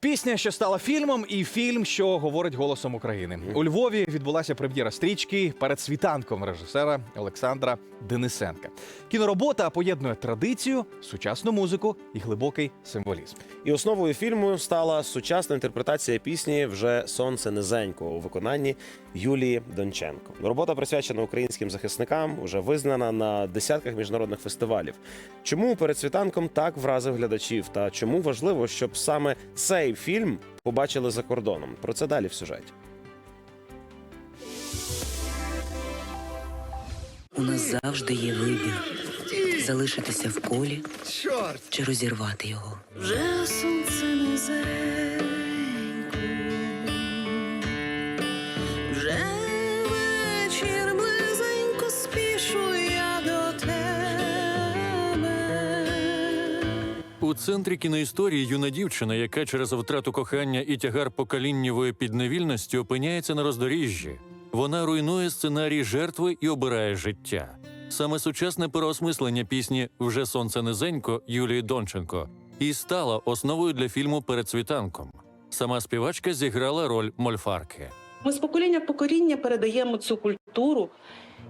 Пісня, що стала фільмом, і фільм, що говорить голосом України. У Львові відбулася прем'єра стрічки перед світанком режисера Олександра Денисенка. Кіноробота поєднує традицію, сучасну музику і глибокий символізм. І основою фільму стала сучасна інтерпретація пісні Вже сонце низенько у виконанні Юлії Донченко. Робота присвячена українським захисникам, вже визнана на десятках міжнародних фестивалів. Чому перед світанком так вразив глядачів? Та чому важливо, щоб саме цей фільм побачили за кордоном? Про це далі в сюжеті. У нас завжди є вибір залишитися в колі чи розірвати його. Вже сонце низенько, У центрі кіноісторії юна дівчина, яка через втрату кохання і тягар поколіннєвої підневільності опиняється на роздоріжжі. Вона руйнує сценарій жертви і обирає життя. Саме сучасне переосмислення пісні Вже сонце низенько Юлії Донченко і стала основою для фільму Перед світанком. Сама співачка зіграла роль мольфарки. Ми з покоління в покоління передаємо цю культуру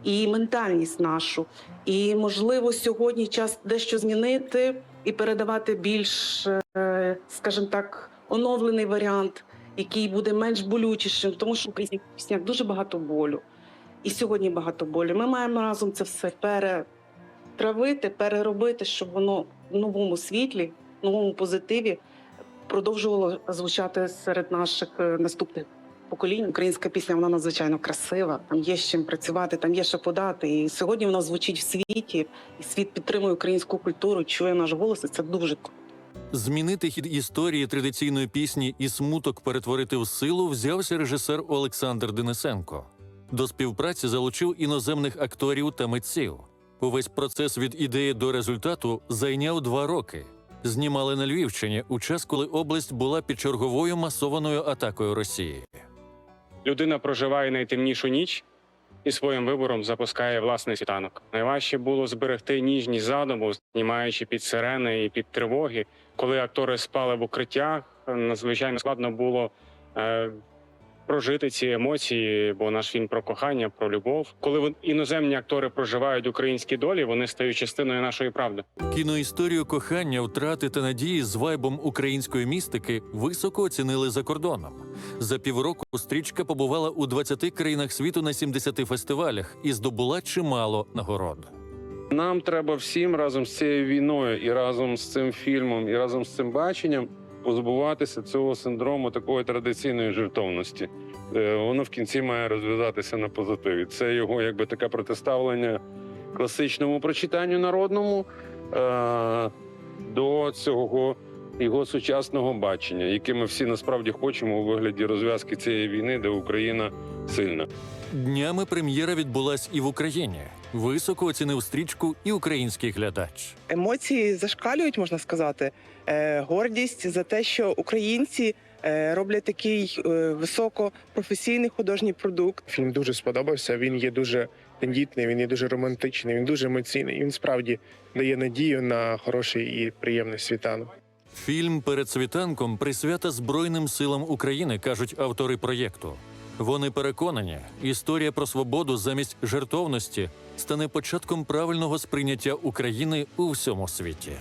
і ментальність нашу. І можливо сьогодні час дещо змінити і передавати більш, е, скажімо так, оновлений варіант, який буде менш болючішим, тому що в українських піснях дуже багато болю. І сьогодні багато болю. Ми маємо разом це все перетравити, переробити, щоб воно в новому світлі, в новому позитиві продовжувало звучати серед наших е, наступних поколінь. Українська пісня вона надзвичайно красива. Там є з чим працювати, там є що подати. І сьогодні вона звучить в світі, і світ підтримує українську культуру, чує наш голос. І це дуже. Змінити хід історії традиційної пісні і смуток перетворити в силу взявся режисер Олександр Денисенко. До співпраці залучив іноземних акторів та митців. Увесь процес від ідеї до результату зайняв два роки. Знімали на Львівщині у час, коли область була під черговою масованою атакою Росії. Людина проживає найтемнішу ніч і своїм вибором запускає власний світанок. Найважче було зберегти ніжність задуму, знімаючи під сирени і під тривоги. Коли актори спали в укриттях, надзвичайно складно було е, прожити ці емоції, бо наш фільм про кохання, про любов. Коли іноземні актори проживають українські долі, вони стають частиною нашої правди. Кіноісторію кохання, втрати та надії з вайбом української містики високо оцінили за кордоном. За півроку стрічка побувала у 20 країнах світу на 70 фестивалях і здобула чимало нагород. Нам треба всім разом з цією війною, і разом з цим фільмом, і разом з цим баченням позбуватися цього синдрому такої традиційної жертовності. Е, Воно в кінці має розв'язатися на позитиві. Це його якби таке протиставлення класичному прочитанню народному е, до цього його сучасного бачення, яке ми всі насправді хочемо у вигляді розв'язки цієї війни, де Україна сильна. Днями прем'єра відбулась і в Україні. Високо оцінив стрічку і український глядач. емоції зашкалюють, можна сказати. Е, гордість за те, що українці е, роблять такий е, високопрофесійний художній продукт. Фільм дуже сподобався. Він є дуже тендітний, він є дуже романтичний, він дуже емоційний. Він справді дає надію на хороший і приємний світанок. Фільм перед світанком присвята Збройним силам України, кажуть автори проєкту. Вони переконані, історія про свободу замість жертовності стане початком правильного сприйняття України у всьому світі.